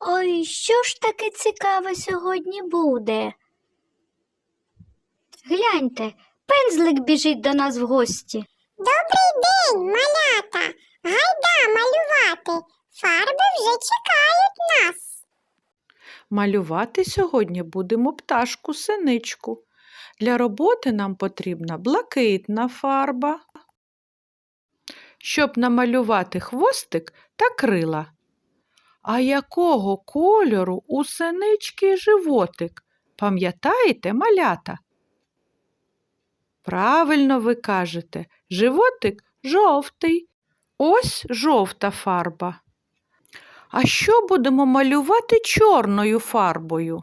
Ой, що ж таке цікаве сьогодні буде? Гляньте, пензлик біжить до нас в гості. Добрий день, малята! Гайда малювати. Фарби вже чекають нас. Малювати сьогодні будемо пташку синичку. Для роботи нам потрібна блакитна фарба. Щоб намалювати хвостик та крила. А якого кольору у синички животик? Пам'ятаєте, малята? Правильно ви кажете, животик жовтий. Ось жовта фарба. А що будемо малювати чорною фарбою?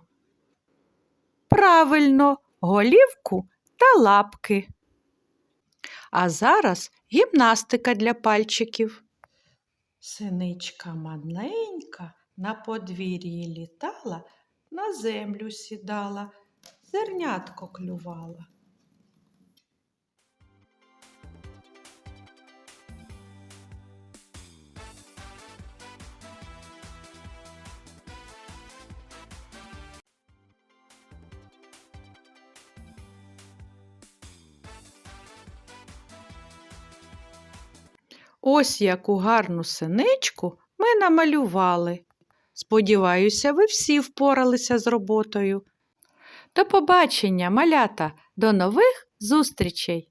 Правильно, голівку та лапки. А зараз гімнастика для пальчиків. Синичка маленька на подвір'ї літала, на землю сідала, зернятко клювала. Ось яку гарну синичку ми намалювали. Сподіваюся, ви всі впоралися з роботою. До побачення, малята, до нових зустрічей!